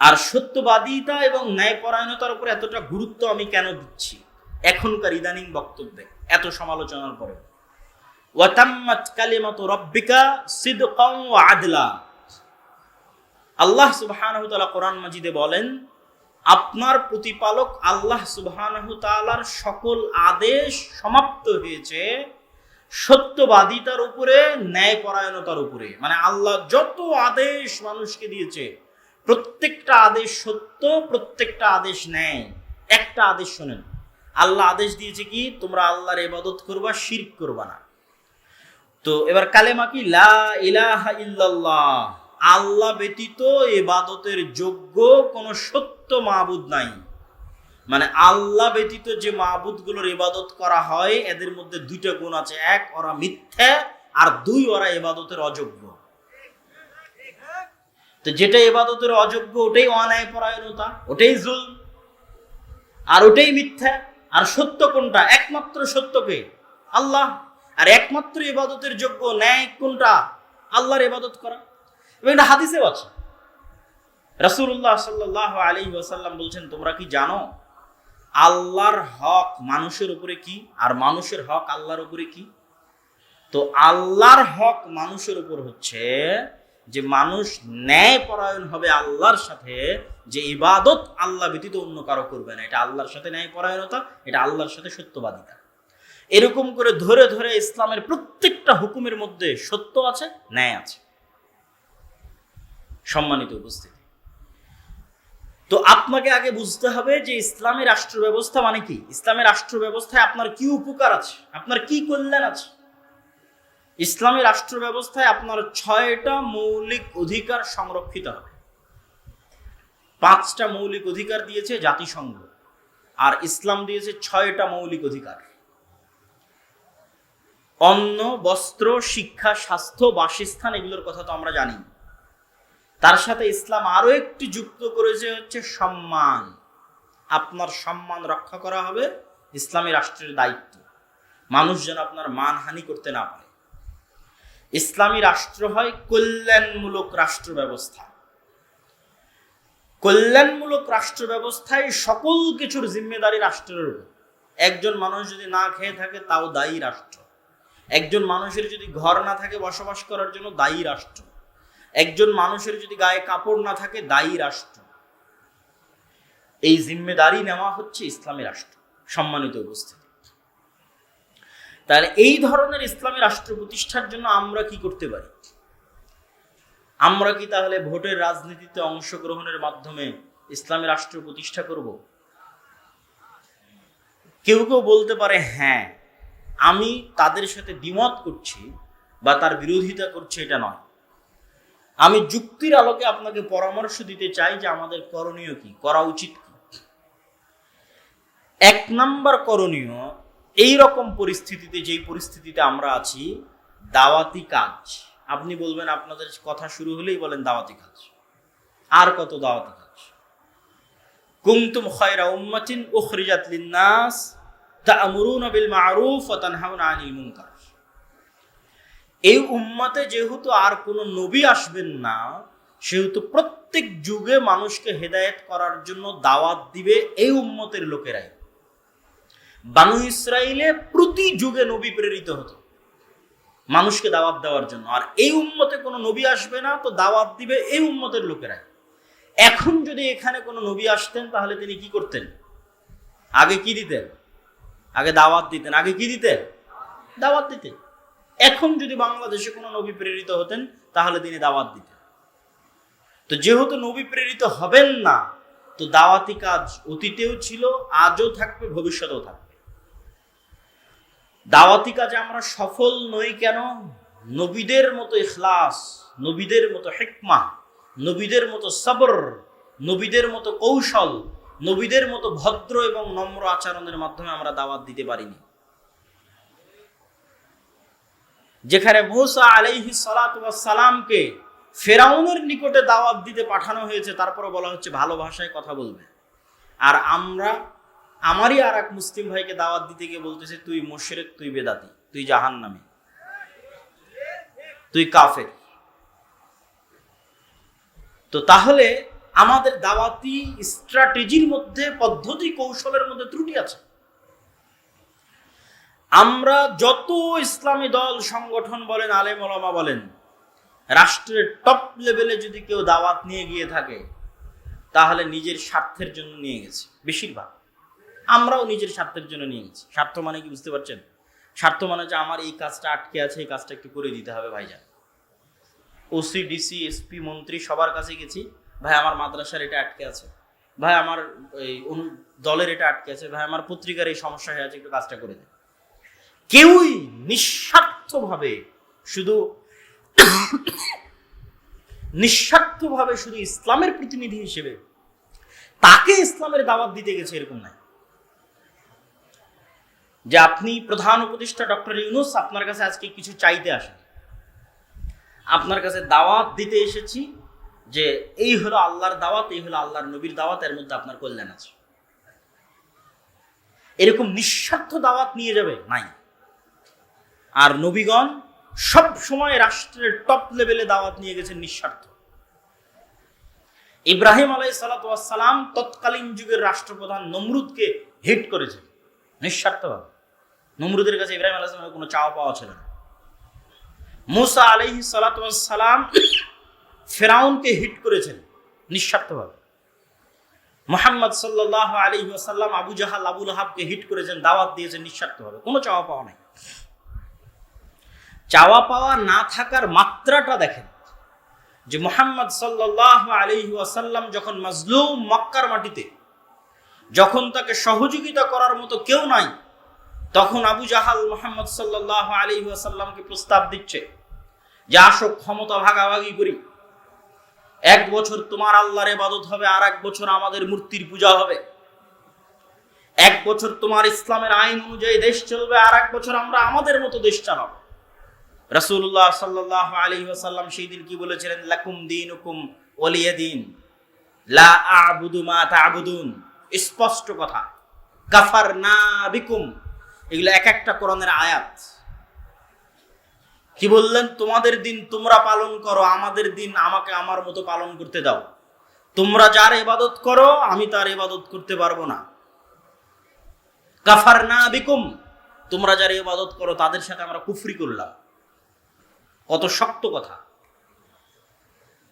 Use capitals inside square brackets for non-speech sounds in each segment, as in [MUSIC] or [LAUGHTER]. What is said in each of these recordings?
আর সত্যবাদিতা এবং ন্যায়পরায়ণতার উপর এতটা গুরুত্ব আমি কেন দিচ্ছি? এখনকার ইদানিং বক্তব্যে, এত সমালোচনার পরে। ওয়াতাম্মাত কালিমাতু রাব্বিকা সিদকাও ওয়া আদলা। আল্লাহ সুবহানাহু তাআলা কোরআন মাজিদে বলেন, আপনার প্রতিপালক আল্লাহ সুবহানাহু তাআলার সকল আদেশ সমাপ্ত হয়েছে সত্যবাদিতার উপরে, ন্যায়পরায়ণতার উপরে। মানে আল্লাহ যত আদেশ মানুষকে দিয়েছে প্রত্যেকটা আদেশ সত্য, প্রত্যেকটা আদেশ নেয় একটা আদেশ শোনেন। আল্লাহ আদেশ দিয়েছে কি? তোমরা আল্লাহর ইবাদত করবা, শিরক করবা না। তো এবার কালেমা কি? লা ইলাহা ইল্লাল্লাহ। আল্লাহ ব্যতীত ইবাদতের যোগ্য কোনো সত্য মাবুদ নাই। মানে আল্লাহ ব্যতীত যে মাবুদগুলোর ইবাদত করা হয়, এদের মধ্যে দুইটা গুণ আছে। এক, ওরা মিথ্যা, আর দুই, ওরা ইবাদতের অযোগ্য। তো যেটা ইবাদতের অযোগ্য, ওটাই অন্যায় পরায়ণতা, ওটাই জুল আর ওটাই মিথ্যা, আর সত্য কোনটা? একমাত্র সত্যকে। আল্লাহ, আর একমাত্র ইবাদতের যোগ্য ন্যায় কোনটা? আল্লাহর ইবাদত করা। এবং এটা হাদিসেও আছে। রাসূলুল্লাহ সাল্লাল্লাহু আলাইহি ওয়াসাল্লাম বলছেন, তোমরা কি জানো, আল্লাহর হক মানুষের উপরে কি, আর মানুষের হক আল্লাহর উপরে কি? তো আল্লাহর হক মানুষের উপর হচ্ছে যে মানুষ ন্যায় পরায়ণ হবে আল্লাহর সাথে, যে ইবাদত আল্লাহ ব্যতীত অন্য কারও করবে না। এটা আল্লাহর সাথে ন্যায় পরায়ণতা, এটা আল্লাহর সাথে সত্যবাদিতা। এরকম করে ধরে ধরে ইসলামের প্রত্যেকটা হুকুমের মধ্যে সত্য আছে, ন্যায় আছে। সম্মানিত উপস্থিতি। তো আপনাকে আগে বুঝতে হবে যে ইসলামী রাষ্ট্র ব্যবস্থা মানে কি? ইসলামের রাষ্ট্র ব্যবস্থায় আপনার কি উপকার আছে? আপনার কি কল্যাণ আছে? ইসলামী রাষ্ট্র ব্যবস্থায় আপনার ছয়টা মৌলিক অধিকার সংরক্ষিত হবে। পাঁচটা মৌলিক অধিকার দিয়েছে জাতিসংঘ, আর ইসলাম দিয়েছে ছয়টা মৌলিক অধিকার। অন্ন, বস্ত্র, শিক্ষা, স্বাস্থ্য, বাসস্থান এগুলোর কথা তো আমরা জানি। তার সাথে ইসলাম আরও একটি যুক্ত করেছে হচ্ছে সম্মান। আপনার সম্মান রক্ষা করা হবে ইসলামী রাষ্ট্রের দায়িত্ব। মানুষ যেন আপনার মানহানি করতে না পারে। ইসলামী রাষ্ট্র হয় কল্যাণমূলক রাষ্ট্র ব্যবস্থা। কল্যাণমূলক রাষ্ট্র ব্যবস্থায় সকল কিছুর জিম্মেদারি রাষ্ট্রের উপর। একজন মানুষ যদি না খেয়ে থাকে, তাও দায়ী রাষ্ট্র। একজন মানুষের যদি ঘর না থাকে বসবাস করার জন্য, দায়ী রাষ্ট্র। একজন মানুষের যদি গায়ে কাপড় না থাকে, দায়ী রাষ্ট্র। এই জিম্মেদারি নেওয়া হচ্ছে ইসলামী রাষ্ট্র। সম্মানিত উপস্থিতি। তাহলে এই ধরনের ইসলামী রাষ্ট্র প্রতিষ্ঠার জন্য আমরা কি করতে পারি? আমরা কি তাহলে ভোটের রাজনীতিতে অংশগ্রহণের মাধ্যমে ইসলামী রাষ্ট্র প্রতিষ্ঠা করব? কেউ কেউ বলতে পারে হ্যাঁ আমি তাদের সাথে দ্বিমত করছি বা তার বিরোধিতা করছি, এটা নয়। আমি যুক্তির আলোকে আপনাকে পরামর্শ দিতে চাই যে আমাদের করণীয় কি, করা উচিত কি? এক নাম্বার করণীয় এই রকম পরিস্থিতিতে, যেই পরিস্থিতিতে আমরা আছি, দাওয়াতি কাজ। আপনি বলবেন, আপনাদের কথা শুরু হলেই বলেন দাওয়াতি কাজ। আর কত দাওয়াতি কাজ? কুমতুম খয়রা উম্মাতিন উখরিজাত লিন্নাস তা'মুরুনা বিল মা'রুফ ওয়া তানহাউনা আনিল মুনকার। এই উম্মাতে যেহেতু আর কোনো নবী আসবেন না, সেহেতু প্রত্যেক যুগে মানুষকে হেদায়েত করার জন্য দাওয়াত দিবে এই উম্মতের লোকেরাই। বানু ইসরায়েলে প্রতি যুগে নবী প্রেরিত হতো। মানুষকে দাওয়াত দেওয়ার জন্য। আর এই উম্মতে কোনো নবী আসবে না, তো দাওয়াত দিবে এই উম্মতের লোকেরাই। এখন যদি এখানে কোনো নবী আসতেন, তাহলে তিনি কি করতেন? আগে কি দিতেন? আগে দাওয়াত দিতেন, আগে কি দিতেন? দাওয়াত দিতেন। এখন যদি বাংলাদেশে কোনো নবী প্রেরিত হতেন, তাহলে তিনি দাওয়াত দিতেন। তো যেহেতু নবী প্রেরিত হবেন না, তো দাওয়াতি কাজ অতীতেও ছিল, আজও থাকবে, ভবিষ্যতেও থাকবে। দাওয়াতি কাজে আমরা সফল নই কেন? নবীদের মতো ইখলাস, নবীদের মতো হেকমা, নবীদের মতো সবর, নবীদের মতো কৌশল, নবীদের মতো ভদ্র এবং নম্র আচরণের মাধ্যমে আমরা দাওয়াত দিতে পারিনি। যেখানে মৌসা আলাইহি সালামকে ফেরাউনের নিকটে দাওয়াত দিতে পাঠানো হয়েছে তারপরে বলা হচ্ছে ভালো ভাষায় কথা বলবে। আর আমরা আমারই আর এক মুসলিম ভাইকে দাওয়াত দিতে গিয়ে বলতেছে, তুই মোশেরেক, তুই বেদাতি, তুই জাহান নামে তুই কাফের। তো তাহলে আমাদের দাওয়াতি স্ট্র্যাটেজির মধ্যে, পদ্ধতি, কৌশলের মধ্যে ত্রুটি আছে। আমরা যত ইসলামী দল, সংগঠন বলেন, আলেম ওলামা বলেন, রাষ্ট্রের টপ লেভেলে যদি কেউ দাওয়াত নিয়ে গিয়ে থাকে, তাহলে নিজের স্বার্থের জন্য নিয়ে গেছে, বেশিরভাগ। আমরাও নিজের স্বার্থের জন্য নিয়ে গেছি স্বার্থ মানে কি বুঝতে পারছেন? স্বার্থ মানে যে আমার এই কাজটা আটকে আছে, এই কাজটা একটু করে দিতে হবে ভাইজান। ওসি ডিসি এসপি মন্ত্রী সবার কাছে গেছি। ভাই, আমার মাদ্রাসার এটা আটকে আছে। ভাই, আমার এই দলের এটা আটকে আছে। ভাই, আমার পত্রিকার এই সমস্যা হয়ে আছে, একটু কাজটা করে দেন। কেউই নিঃস্বার্থভাবে শুধু নিঃস্বার্থভাবে শুধু ইসলামের প্রতিনিধি হিসেবে তাকে ইসলামের দাওয়াত দিতে গেছে এরকম নাই। যে আপনি প্রধান উপদেষ্টা ডক্টর ইউনুস, আপনার কাছে আজকে কিছু চাইতে আসেন। আপনার কাছে দাওয়াত দিতে এসেছি যে এই হলো আল্লাহর দাওয়াত, এই হলো আল্লাহর নবীর দাওয়াত, এর মধ্যে আপনার কল্যাণ আছে। এরকম নিঃস্বার্থ দাওয়াত নিয়ে যাবে? নাই। আর নবীগণ সব সময় রাষ্ট্রের টপ লেভেলে দাওয়াত নিয়ে গেছেন নিঃস্বার্থ। ইব্রাহিম আলাই সালাম তৎকালীন যুগের রাষ্ট্রপ্রধান নমরুদকে হিট করেছেন, নিঃস্বার্থভাবে। নমরুদের কাছে ইব্রাহিম আলাহ কোনো চাওয়া পাওয়া ছিল না। মুসা আলহি সালাম ফেরাউনকে হিট করেছেন নিঃস্বার্থভাবে। মোহাম্মদ সাল্লাহ আলী আসাল্লাম আবু জাহাল আবুল হাবকে হিট করেছেন, দাওয়াত দিয়েছেন নিঃস্বার্থভাবে। কোনো চাওয়া পাওয়া নাই। চাওয়া পাওয়া না থাকার মাত্রাটা দেখেন যে মোহাম্মদ সাল্লাহ আলী আসাল্লাম যখন মাজলুম মক্কার মাটিতে, যখন তাকে সহযোগিতা করার মতো কেউ নাই তখন আবু জাহাল মোহাম্মদ সাল্লাহ আলী আসাল্লামকে প্রস্তাব দিচ্ছে যে আসো, ক্ষমতা ভাগাভাগি করি। এক বছর তোমার আল্লাহর এবাদত হবে আর এক বছর আমাদের মূর্তির পূজা হবে। এক বছর তোমার ইসলামের আইন অনুযায়ী দেশ চলবে আর এক বছর আমরা আমাদের মতো দেশ চালাবো। রাসূলুল্লাহ সাল্লাহ আলী ওয়াসাল্লাম সেই দিন কি বলেছিলেন? লাকুম দিন হুকুম ওলিয়া দিন, লা আবুদু মা তাবুদুন। স্পষ্ট কথা কাফার না বিকুম। এগুলো এক একটা কোরআনের আয়াত। কি বললেন? তোমাদের দিন তোমরা পালন করো, আমাদের দিন আমাকে আমার মতো পালন করতে দাও। তোমরা যার ইবাদত করো, আমি তার ইবাদত করতে পারব না। কাফার না বিকুম। তোমরা যার ইবাদত করো, তাদের সাথে আমরা কুফরি করলাম। কত শক্ত কথা।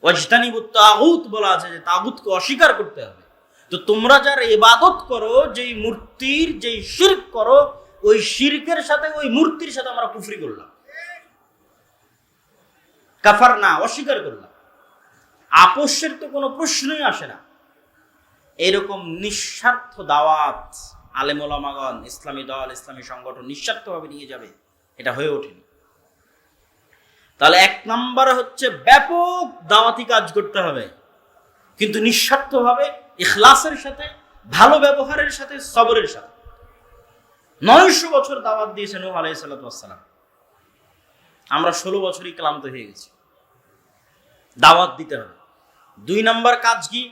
ওয়াজতানিবু তাগুত বলা আছে যে তাগুতকে অস্বীকার করতে হবে। তো তোমরা যার ইবাদত করো, যেই মূর্তির, যেই শির করো ওই শিরকের সাথে, ওই মূর্তির সাথে আমরা কুফরি করলাম। কাফার না, অস্বীকার করলাম। আপোষের তো কোনো প্রশ্নই আসে না। এরকম নিঃস্বার্থ দাওয়াত আলেমোলামাগন ইসলামী দল, ইসলামী সংগঠন নিঃস্বার্থভাবে নিয়ে যাবে, এটা হয়ে ওঠেনি। তাহলে এক নম্বর হচ্ছে ব্যাপক দাওয়াতি কাজ করতে হবে। কিন্তু নিঃস্বার্থভাবে, ইখলাসের সাথে, ভালো ব্যবহারের সাথে, সবরের সাথে। নয়শো বছর দাওয়াত দিয়েছে নূহ আলাইসাল্লাম আমরা ষোলো বছরই ক্লান্ত হয়ে গেছি। দাওয়াত দিতে হবে। দুই নম্বর কাজ কি?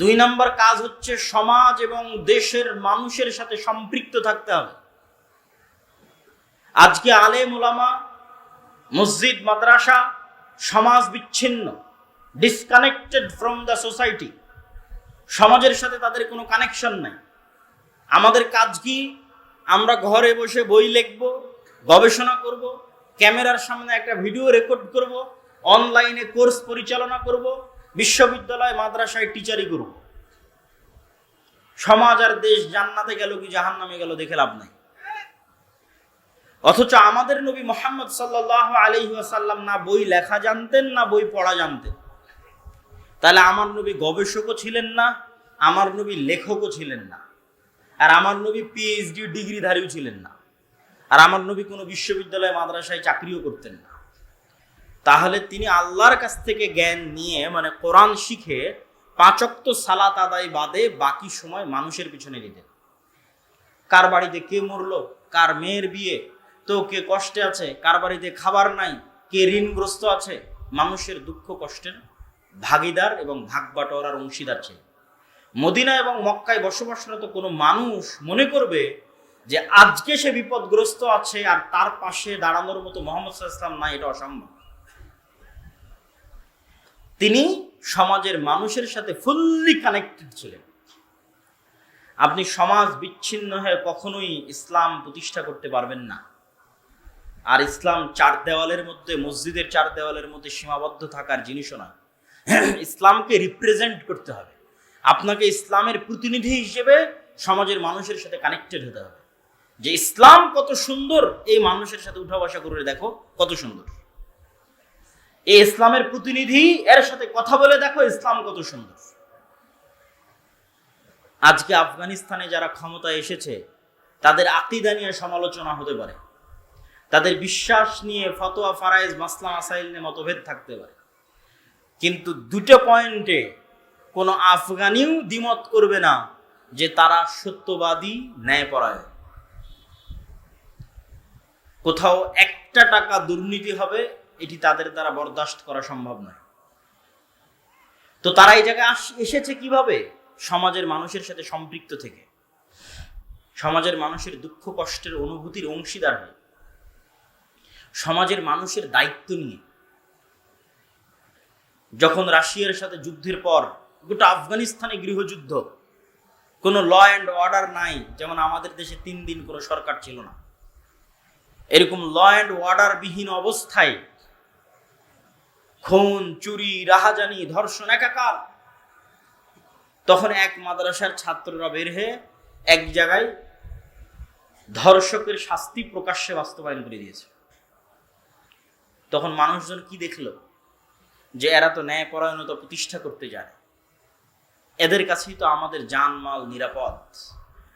দুই নম্বর কাজ হচ্ছে সমাজ এবং দেশের মানুষের সাথে সম্পৃক্ত থাকতে হবে। আজকে আলেম ওলামা মসজিদ, মাদ্রাসা সমাজ বিচ্ছিন্ন ডিসকানেক্টেড ফ্রম দ্য সোসাইটি সমাজের সাথে তাদের কোনো কানেকশন নাই। আমাদের কাজ কি? আমরা ঘরে বসে বই লিখব, গবেষণা করব, ক্যামেরার সামনে একটা ভিডিও রেকর্ড করব অনলাইনে কোর্স পরিচালনা করব, বিশ্ববিদ্যালয়, মাদ্রাসায় টিচারই করব। সমাজ আর দেশ জান্নাতে গেল কি জাহান নামে গেল দেখে লাভ নাই। অথচ আমাদের নবী মোহাম্মদ সাল্লাহ আলহিহাসাল্লাম না বই লেখা জানতেন, না বই পড়া জানতেন। তাহলে আমার নবী গবেষকও ছিলেন না, আমার নবী লেখকও ছিলেন না। আর আমার নবী পিএইচডি ডিগ্রিধারীও ছিলেন না। আর আমার নবী কোনো বিশ্ববিদ্যালয়, মাদ্রাসায় চাকরিও করতেন না। তাহলে তিনি আল্লাহর কাছ থেকে জ্ঞান নিয়ে মানে কোরআন শিখে পাঁচক্ত সালাত আদায় বাদে বাকি সময় মানুষের পিছনে দিতেন কার বাড়িতে কে মরলো, কার মেয়ের বিয়ে, তো কে কষ্টে আছে, কার বাড়িতে খাবার নাই, কে ঋণগ্রস্ত আছে, মানুষের দুঃখ কষ্টের ভাগিদার এবং ভাগ বাটোয়ারার অংশীদার ছিল মদিনা এবং মক্কায় বসবাসরত কোনো মানুষ মনে করবে যে আজকে সে বিপদগ্রস্ত আছে আর তার পাশে দাঁড়ানোর মতো মোহাম্মদ ইসলাম নাই, এটা অসম্ভব। তিনি সমাজের মানুষের সাথে ফুললি কানেক্টেড ছিলেন। আপনি সমাজ বিচ্ছিন্ন হয়ে কখনোই ইসলাম প্রতিষ্ঠা করতে পারবেন না। আর ইসলাম চার দেওয়ালের মধ্যে, মসজিদের চার দেওয়ালের মধ্যে সীমাবদ্ধ থাকার জিনিসও না। ইসলামকে রিপ্রেজেন্ট করতে হবে। আপনাকে ইসলামের প্রতিনিধি হিসেবে সমাজের মানুষের সাথে কানেক্টেড হতে হবে। যে ইসলাম কত সুন্দর, এই মানুষের সাথে উঠা বসা করে দেখো কত সুন্দর। এই ইসলামের প্রতিনিধি, এর সাথে কথা বলে দেখো ইসলাম কত সুন্দর। আজকে আফগানিস্তানে যারা ক্ষমতায় এসেছে, তাদের আকিদা নিয়ে সমালোচনা হতে পারে। তাদের বিশ্বাস নিয়ে ফতোয়া, ফারাইজ, মাসলা, মাসাইল নিয়ে মতভেদ থাকতে পারে। কিন্তু দুটো পয়েন্টে কোনো আফগানিও দ্বিমত করবে না যে তারা সত্যবাদী, ন্যায়পরায়ণ। কোথাও একটা টাকা দুর্নীতি হবে, এটি তাদের দ্বারা বরদাস্ত করা সম্ভব নয়। তো তারা এই জায়গায় এসেছে কীভাবে? সমাজের মানুষের সাথে সম্পৃক্ত থেকে। সমাজের মানুষের দুঃখ, কষ্টের অনুভূতির অংশীদার হয়ে। সমাজের মানুষের দায়িত্ব নিয়ে। যখন রাশিয়ার সাথে যুদ্ধের পর গোটা আফগানিস্তানে গৃহযুদ্ধ। কোনো ল অ্যান্ড অর্ডার নাই, যেমন আমাদের দেশে তিন দিন কোনো সরকার ছিল না। এরকম ল অ্যান্ড অর্ডার বিহীন অবস্থায় খুন, চুরি, রাহাজানি, ধর্ষণ একাকার। তখন এক মাদ্রাসার ছাত্ররা বের হয়ে এক জায়গায় ধর্ষকের শাস্তি প্রকাশ্যে বাস্তবায়ন করে দিয়েছে। তখন মানুষজন কি দেখল? যে এরা তো ন্যায়পরায়ণতা প্রতিষ্ঠা করতে যায় এদের কাছেই তো আমাদের জানমাল নিরাপদ,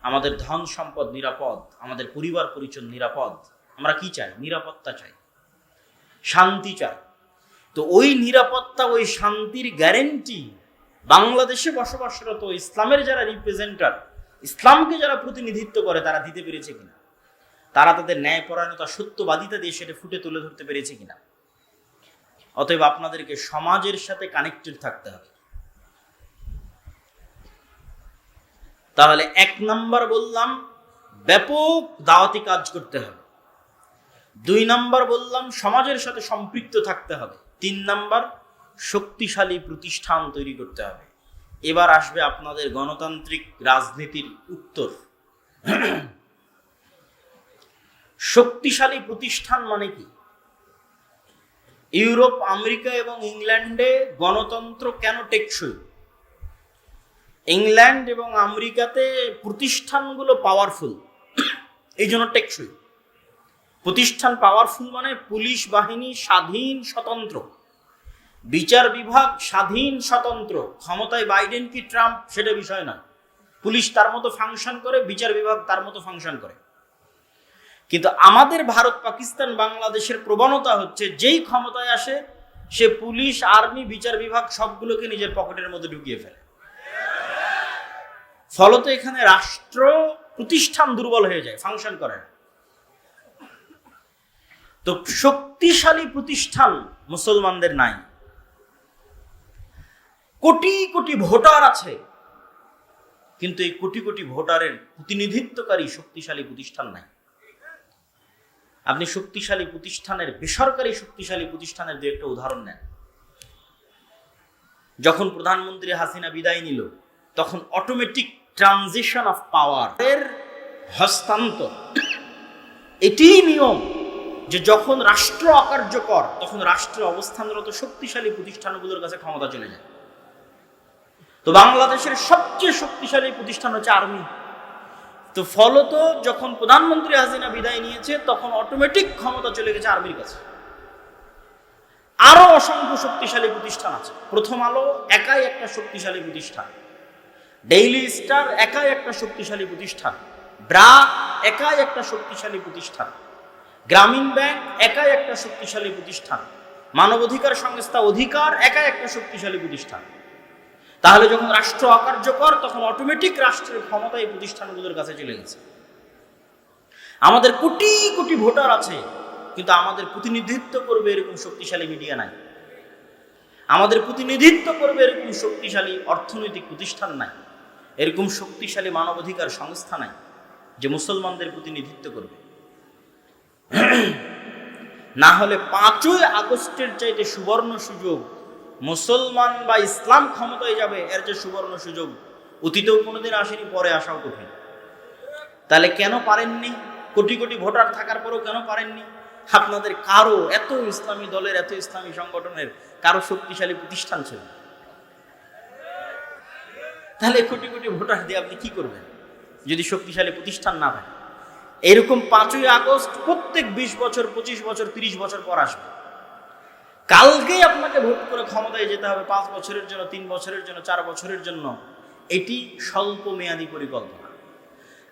আমাদের ধন সম্পদ নিরাপদ, আমাদের পরিবার পরিচয় নিরাপদ। আমরা কি চাই? নিরাপত্তা চাই। শান্তি চাই। তো ওই নিরাপত্তা, ওই শান্তির গ্যারেন্টি বাংলাদেশে বসবাসরত ইসলামের যারা রিপ্রেজেন্টার ইসলামকে যারা প্রতিনিধিত্ব করে, তারা দিতে পেরেছে কিনা? তারা তাদের ন্যায়পরায়ণতা, সত্যবাদিতা দিয়ে সেটা ফুটে তুলে ধরতে পেরেছে কিনা? অতএব আপনাদেরকে সমাজের সাথে কানেক্টেড থাকতে হবে। তাহলে এক নাম্বার বললাম, ব্যাপক দাওয়াতি কাজ করতে হবে। দুই নাম্বার বললাম, সমাজের সাথে সম্পৃক্ত থাকতে হবে। তিন নাম্বার, শক্তিশালী প্রতিষ্ঠান তৈরি করতে হবে। এবার আসবে আপনাদের গণতান্ত্রিক রাজনীতির উত্তর। শক্তিশালী প্রতিষ্ঠান মানে কি? ইউরোপ, আমেরিকা এবং ইংল্যান্ডে গণতন্ত্র কেন টেকসই? ইংল্যান্ড এবং আমেরিকাতে প্রতিষ্ঠানগুলো পাওয়ারফুল এই জন্য টেকসই। প্রতিষ্ঠান পাওয়ারফুল মানে পুলিশ বাহিনী স্বাধীন, স্বতন্ত্র। বিচার বিভাগ স্বাধীন, স্বতন্ত্র। ক্ষমতায় বাইডেন কি ট্রাম্প, সেটা বিষয় নয়। পুলিশ তার মতো ফাংশন করে, বিচার বিভাগ তার মতো ফাংশন করে। কিন্তু আমাদের ভারত, পাকিস্তান, বাংলাদেশের প্রবণতা হচ্ছে, যেই ক্ষমতায় আসে, সে পুলিশ, আর্মি, বিচার বিভাগ সবগুলোকে নিজের পকেটের মধ্যে ঢুকিয়ে ফেলে। ফলত এখানে রাষ্ট্র প্রতিষ্ঠান দুর্বল হয়ে যায় ফাংশন করে না। তো শক্তিশালী প্রতিষ্ঠান মুসলমানদের নাই। কোটি কোটি ভোটার আছে, কিন্তু এই কোটি কোটি ভোটারের প্রতিনিধিত্বকারী শক্তিশালী প্রতিষ্ঠান নাই। আপনি শক্তিশালী প্রতিষ্ঠানের, বেসরকারি শক্তিশালী প্রতিষ্ঠানের দু একটা উদাহরণ নেন। যখন প্রধানমন্ত্রী হাসিনা বিদায় নিল, তখন অটোমেটিক ট্রানজিশন অফ পাওয়ার এর হস্তান্তর। এটিই নিয়ম যে যখন রাষ্ট্র অকার্যকর, তখন রাষ্ট্রে অবস্থানরত শক্তিশালী প্রতিষ্ঠানগুলোর কাছে ক্ষমতা চলে যায়। তো বাংলাদেশের সবচেয়ে শক্তিশালী প্রতিষ্ঠান হচ্ছে আর্মি। তো ফলত যখন প্রধানমন্ত্রী হাসিনা বিদায় নিয়েছে, তখন অটোমেটিক ক্ষমতা চলে গেছে আর্মির কাছে। আরও অসংখ্য শক্তিশালী প্রতিষ্ঠান আছে। প্রথম আলো, একাই একটা শক্তিশালী প্রতিষ্ঠান। ডেইলি স্টার একাই একটা শক্তিশালী প্রতিষ্ঠান। ব্রা একাই একটা শক্তিশালী প্রতিষ্ঠান। গ্রামীণ ব্যাংক একাই একটা শক্তিশালী প্রতিষ্ঠান। মানবাধিকার সংস্থা অধিকার একাই একটা শক্তিশালী প্রতিষ্ঠান। তাহলে যখন রাষ্ট্র অকার্যকর, তখন অটোমেটিক রাষ্ট্রের ক্ষমতা এই প্রতিষ্ঠানগুলোর কাছে চলে গেছে। আমাদের কোটি কোটি ভোটার আছে, কিন্তু আমাদের প্রতিনিধিত্ব করবে এরকম শক্তিশালী মিডিয়া নাই। আমাদের প্রতিনিধিত্ব করবে এরকম শক্তিশালী অর্থনৈতিক প্রতিষ্ঠান নাই। এরকম শক্তিশালী মানবাধিকার সংস্থা নাই যে মুসলমানদের প্রতিনিধিত্ব করবে। না হলে পাঁচই আগস্টের চাইতে সুবর্ণ সুযোগ মুসলমান বা ইসলাম ক্ষমতায় যাবে, এর যে সুবর্ণ সুযোগ অতীতেও কোনোদিন আসেনি, পরে আসাও কঠিন। তাহলে কেন পারেননি? কোটি কোটি ভোটার থাকার পরেও কেন পারেননি? আপনাদের কারও, এত ইসলামী দলের, এত ইসলামী সংগঠনের কারও শক্তিশালী প্রতিষ্ঠান ছিল না। তাহলে কোটি কোটি ভোটার দিয়ে আপনি কি করবেন? যদি শক্তিশালী প্রতিষ্ঠান না থাকে এরকম পাঁচই আগস্ট প্রত্যেক বিশ বছর, পঁচিশ বছর, তিরিশ বছর পর আসবে। কালকেই আপনাকে ভোট করে ক্ষমতায় যেতে হবে, পাঁচ বছরের জন্য, তিন বছরের জন্য, চার বছরের জন্য। এটি স্বল্প মেয়াদী পরিকল্পনা।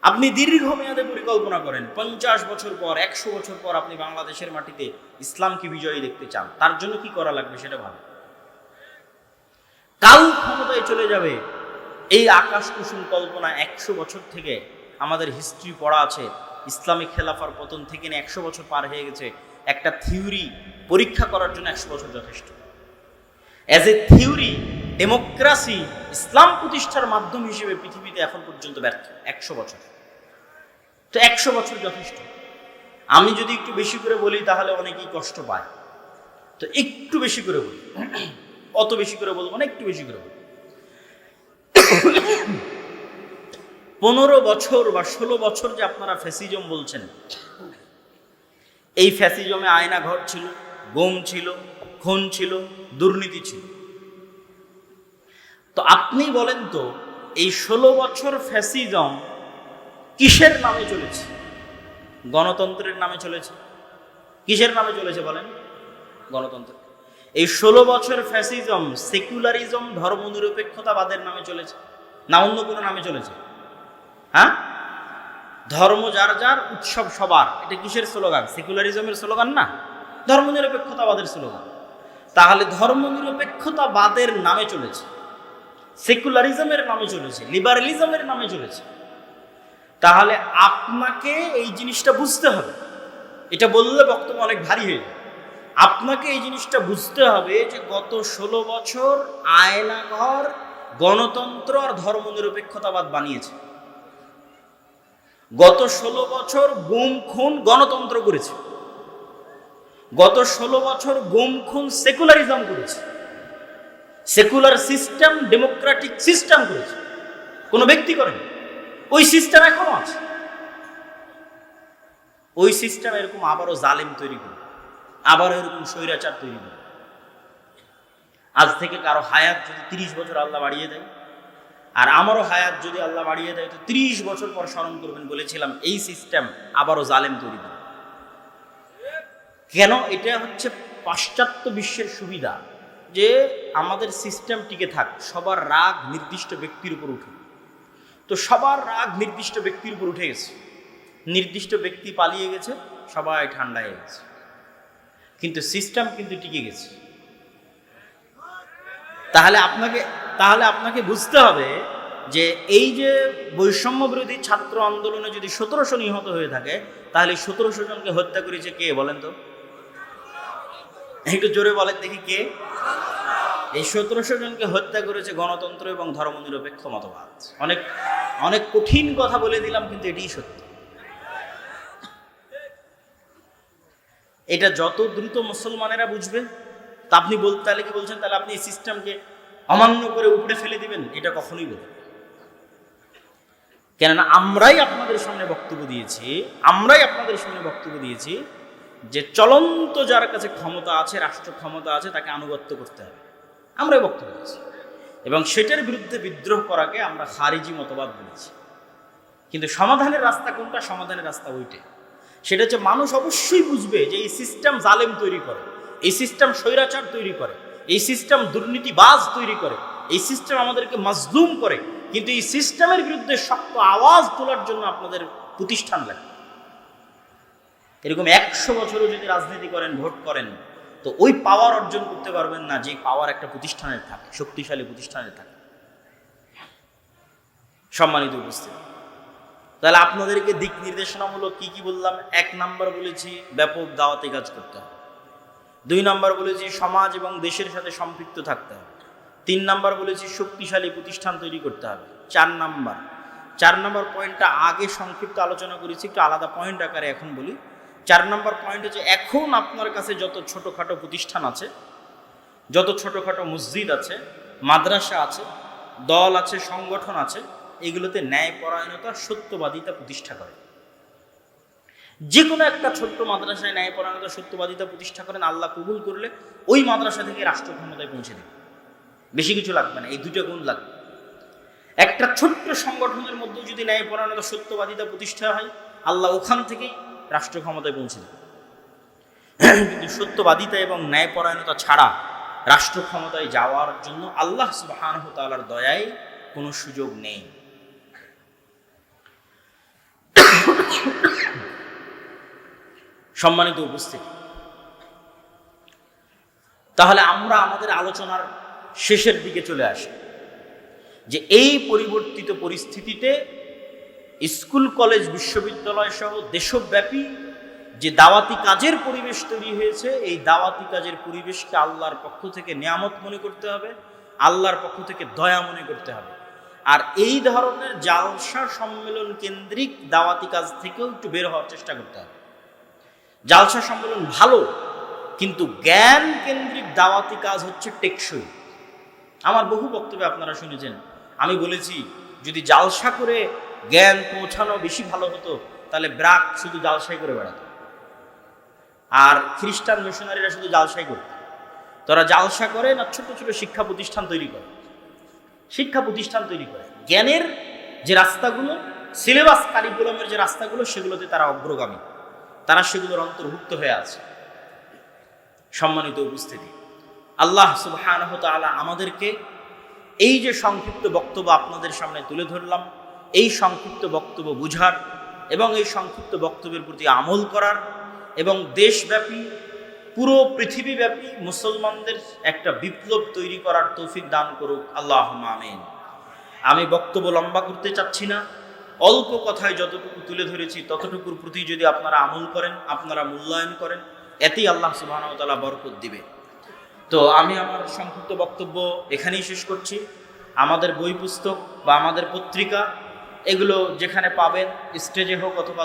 আপনি দীর্ঘ মেয়াদে পরিকল্পনা করেন, পঞ্চাশ বছর পর, একশো বছর পর আপনি বাংলাদেশের মাটিতে ইসলামকে বিজয়ী দেখতে চান। তার জন্য কি করা লাগবে সেটা ভালো কাল ক্ষমতায় চলে যাবে এই আকাশ কুসুম কল্পনা একশো বছর থেকে আমাদের হিস্ট্রি পড়া আছে। ইসলামিক খেলাফার পতন থেকে নিয়ে একশো বছর পার হয়ে গেছে। একটা থিওরি পরীক্ষা করার জন্য একশো বছর যথেষ্ট। অ্যাজ এ থিওরি ডেমোক্রাসি ইসলাম প্রতিষ্ঠার মাধ্যম হিসেবে পৃথিবীতে এখন পর্যন্ত ব্যর্থ। একশো বছর। তো একশো বছর যথেষ্ট। আমি যদি একটু বেশি করে বলি, তাহলে অনেকেই কষ্ট পায়। তো একটু বেশি করে বলি। [CLEARS THROAT] অত বেশি করে বলব না, একটু বেশি করে বলব পনেরো বছর বা ষোলো বছর যে আপনারা ফ্যাসিজম বলছেন, এই ফ্যাসিজমে আয়না ঘর ছিল, গম ছিল, খুন ছিল, দুর্নীতি ছিল। তো আপনি বলেন তো, এই ষোলো বছর ফ্যাসিজম কিসের নামে চলেছে? গণতন্ত্রের নামে চলেছে? কিসের নামে চলেছে বলেন? গণতন্ত্র এই ষোলো বছর ফ্যাসিজম, সেকুলারিজম, ধর্মনিরপেক্ষতাবাদের নামে চলেছে। না, অন্য কোনো নামে চলেছে। হ্যাঁ? ধর্ম যার যার, উৎসব সবার। এটা কিসের স্লোগান? সেকুলারিজমের স্লোগান না। ধর্মনিরপেক্ষতাবাদের স্লোগান। তাহলে ধর্মনিরপেক্ষতাবাদের নামে চলেছে। সেকুলারিজমের নামে চলেছে। লিবারালিজমের নামে চলেছে। তাহলে আপনাকে এই জিনিসটা বুঝতে হবে। এটা বললে বক্তব্য অনেক ভারী হয়ে যায়। আপনাকে এই জিনিসটা বুঝতে হবে যে গত ষোলো বছর আয়নাঘর গণতন্ত্র আর ধর্মনিরপেক্ষতাবাদ বানিয়েছে। গত ষোলো বছর গুম খুন গণতন্ত্র করেছে। গত ষোলো বছর গুম খুন সেকুলারিজম করেছে। সেকুলার সিস্টেম ডেমোক্রেটিক সিস্টেম করেছে। কোনো ব্যক্তি করেন। ওই সিস্টেম এখনও আছে। ওই সিস্টেম এরকম আবারও জালেম তৈরি করে আবারও এরকম স্বৈরাচার তৈরি করে আজ থেকে কারও হায়াত যদি তিরিশ বছর আল্লাহ বাড়িয়ে দেয়, আর আমারও হায়াত যদি আল্লাহ বাড়িয়ে দেয়, তো ত্রিশ বছর পর স্মরণ করবেন, বলেছিলাম, এই সিস্টেম আবারও জালেম তৈরি করে কেন? এটা হচ্ছে পাশ্চাত্য বিশ্বের সুবিধা যে আমাদের সিস্টেম টিকে থাক, সবার রাগ নির্দিষ্ট ব্যক্তির উপর উঠে। তো সবার রাগ নির্দিষ্ট ব্যক্তির উপর উঠে গেছে। নির্দিষ্ট ব্যক্তি পালিয়ে গেছে, সবাই ঠান্ডা হয়ে গেছে কিন্তু সিস্টেম কিন্তু টিকে গেছে। তাহলে আপনাকে তাহলে আপনাকে বুঝতে হবে যে এই যে বৈষম্য বিরোধী ছাত্র আন্দোলনে যদি সতেরোশো নিহত হয়ে থাকে, তাহলে সতেরোশো জনকে হত্যা করেছে কে বলেন তো? একটু জোরে বলেন দেখি কে? এই সতেরোশো জনকে হত্যা করেছে গণতন্ত্র এবং ধর্মনিরপেক্ষ মতবাদ। অনেক অনেক কঠিন কথা বলে দিলাম, কিন্তু এটিই সত্য। এটা যত দ্রুত মুসলমানেরা বুঝবে, তা আপনি বলতে তাহলে কি বলছেন? তাহলে আপনি এই সিস্টেমকে অমান্য করে উপড়ে ফেলে দিবেন? এটা কখনোই বলবেন কেননা আমরাই আপনাদের সামনে বক্তব্য দিয়েছি, আমরাই আপনাদের সামনে বক্তব্য দিয়েছি যে চলন্ত যার কাছে ক্ষমতা আছে, রাষ্ট্র ক্ষমতা আছে, তাকে আনুগত্য করতে হবে। আমরাই বক্তব্য দিয়েছি। এবং সেটার বিরুদ্ধে বিদ্রোহ করাকে আমরা খারিজি মতবাদ বলেছি। কিন্তু সমাধানের রাস্তা কোনটা? সমাধানের রাস্তা ওইটাই। সেটা হচ্ছে মানুষ অবশ্যই বুঝবে যে এই সিস্টেম জালেম তৈরি করে, এই সিস্টেম স্বৈরাচার তৈরি করে, এই সিস্টেম দুর্নীতিবাজ তৈরি করে, এই সিস্টেম আমাদেরকে মাজলুম করে, কিন্তু এই সিস্টেমের বিরুদ্ধে শক্ত আওয়াজ তোলার জন্য আপনাদের প্রতিষ্ঠান লাগে। এরকম একশো বছরও যদি রাজনীতি করেন, ভোট করেন, তো ওই পাওয়ার অর্জন করতে পারবেন না যে পাওয়ার একটা প্রতিষ্ঠানের থাকে, শক্তিশালী প্রতিষ্ঠানের থাকে। সম্মানিত উপস্থিতি। তাহলে আপনাদেরকে দিক নির্দেশনামূলক কি কি বললাম? এক নাম্বার বলেছি ব্যাপক দাওয়াতে কাজ করতে হবে। দুই নাম্বার বলেছি সমাজ এবং দেশের সাথে সম্পৃক্ত থাকতে হবে। তিন নাম্বার বলেছি শক্তিশালী প্রতিষ্ঠান তৈরি করতে হবে। চার নাম্বার। চার নাম্বার পয়েন্টটা আগে সংক্ষিপ্ত আলোচনা করেছি, একটু আলাদা পয়েন্ট আকারে এখন বলি। চার নাম্বার পয়েন্ট হচ্ছে এখন আপনার কাছে যত ছোটোখাটো প্রতিষ্ঠান আছে, যত ছোটোখাটো মসজিদ আছে, মাদ্রাসা আছে, দল আছে, সংগঠন আছে এগুলোতে ন্যায়পরায়ণতা সত্যবাদিতা প্রতিষ্ঠা করে। যে কোনো একটা ছোট্ট মাদ্রাসায় ন্যায়পরায়ণতা সত্যবাদিতা প্রতিষ্ঠা করেন, আল্লাহ কবুল করলে ওই মাদ্রাসা থেকে রাষ্ট্র ক্ষমতায় পৌঁছে দেবে। বেশি কিছু লাগবে না, এই দুটো গুণ লাগবে। একটা ছোট্ট সংগঠনের মধ্যে যদি ন্যায়পরায়ণতা সত্যবাদিতা প্রতিষ্ঠা হয়, আল্লাহ ওখান থেকেই রাষ্ট্র ক্ষমতায় পৌঁছে দেবে। কিন্তু সত্যবাদিতা এবং ন্যায়পরায়ণতা ছাড়া রাষ্ট্র ক্ষমতায় যাওয়ার জন্য আল্লাহ সুবাহ তালার দয়ায় কোনো সুযোগ নেই। সম্মানিত উপস্থিতি। তাহলে আমরা আমাদের আলোচনার শেষের দিকে চলে আসি। যে এই পরিবর্তিত পরিস্থিতিতে স্কুল, কলেজ, বিশ্ববিদ্যালয় সহ দেশব্যাপী যে দাওয়াতি কাজের পরিবেশ তৈরি হয়েছে, এই দাওয়াতি কাজের পরিবেশকে আল্লাহর পক্ষ থেকে নিয়ামত মনে করতে হবে, আল্লাহর পক্ষ থেকে দয়া মনে করতে হবে। আর এই ধরনের জালসা সম্মেলন কেন্দ্রিক দাওয়াতি কাজ থেকেও একটু বের হওয়ার চেষ্টা করতে হবে। জালসা সম্মেলন ভালো, কিন্তু জ্ঞান কেন্দ্রিক দাওয়াতি কাজ হচ্ছে টেকসই। আমার বহু বক্তব্যে আপনারা শুনেছেন, আমি বলেছি, যদি জালসা করে জ্ঞান পৌঁছানো বেশি ভালো হতো, তাহলে ব্রাক শুধু জালসাই করে বেড়াতো। আর খ্রিস্টান মিশনারিরা শুধু জালসাই করত। তারা জালসা করে না ছোট ছোট শিক্ষা প্রতিষ্ঠান তৈরি করে। শিক্ষা প্রতিষ্ঠান তৈরি করে। জ্ঞানের যে রাস্তাগুলো সিলেবাস কারিকুলামের যে রাস্তাগুলো, সেগুলোতে তারা অগ্রগামী। তারা সেগুলোর অন্তর্ভুক্ত হয়ে আছে। সম্মানিত উপস্থিতি, আল্লাহ সুবাহ আমাদেরকে এই যে সংক্ষিপ্ত বক্তব্য আপনাদের সামনে তুলে ধরলাম, এই সংক্ষিপ্ত বক্তব্য বুঝার এবং এই সংক্ষিপ্ত বক্তব্যের প্রতি আমল করার এবং দেশব্যাপী পুরো পৃথিবীব্যাপী মুসলমানদের একটা বিপ্লব তৈরি করার তৌফিক দান করুক আল্লাহ আমিন। আমি বক্তব্য লম্বা করতে চাচ্ছি না, অল্প কথায় যতটুকু তুলে ধরেছি ততটুকুর প্রতি যদি আপনারা আমল করেন, আপনারা মূল্যায়ন করেন, এতেই আল্লাহ সুবাহতালা বরকত দিবে। তো আমি আমার সংক্ষিপ্ত বক্তব্য এখানেই শেষ করছি। আমাদের বই পুস্তক বা আমাদের পত্রিকা, এগুলো যেখানে পাবেন, স্টেজে হোক অথবা